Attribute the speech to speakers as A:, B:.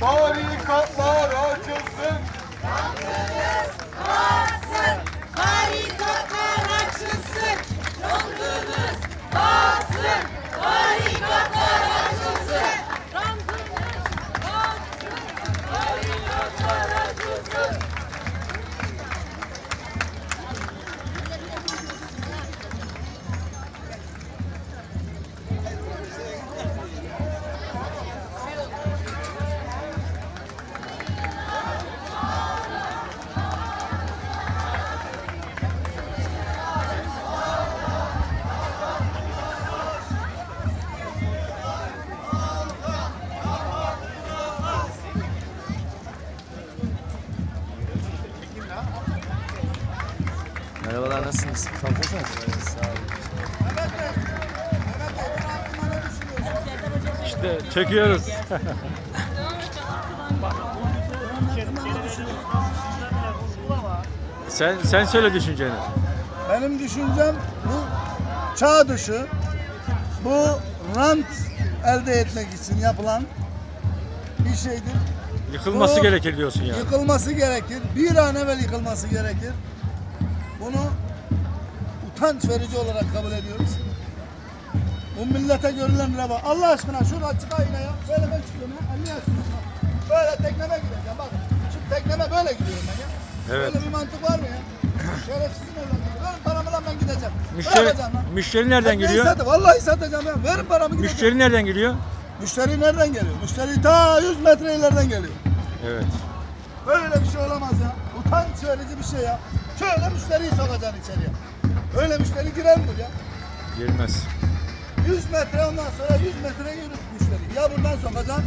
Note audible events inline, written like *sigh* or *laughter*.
A: Tarikatlar açılsın. Hakkınız var. Merhabalar nasılsınız?
B: Kalkıyorsunuz.
A: Sağ olun.
C: Mehmet Bey. Mehmet Bey. bunu hakkında ne düşünüyorsun?
B: İşte çekiyoruz. *laughs* sen sen söyle düşünceni.
C: Benim düşüncem bu çağ dışı, bu rant elde etmek için yapılan bir şeydir.
B: Yıkılması
C: Bu-
B: gerekir diyorsun yani.
C: Yıkılması gerekir. Bir an evvel yıkılması gerekir. Bunu utanç verici olarak kabul ediyoruz. Bu millete görülen reva. Allah aşkına şurada çıkar yine ya. Böyle ben çıkıyorum ya. Allah aşkına. Böyle tekneme gideceğim bak. Şu tekneme böyle gidiyorum ben ya.
B: Evet.
C: Böyle bir mantık var mı ya? Şerefsizin evladı. Verin paramı lan ben gideceğim.
B: Müşteri,
C: Bırakacağım lan.
B: müşteri nereden
C: Tekneyi
B: geliyor?
C: Satı, vallahi satacağım ya. Verin paramı gideceğim.
B: Müşteri nereden geliyor?
C: Müşteri nereden geliyor? Müşteri ta 100 metre ileriden geliyor.
B: Evet.
C: Böyle bir şey olamaz ya. Utanç verici bir şey ya. Şöyle müşteriyi sokacaksın içeriye. Öyle müşteri girer mi buraya?
B: Girmez.
C: 100 metre ondan sonra 100 metre yürüt müşteri. Ya buradan sokacaksın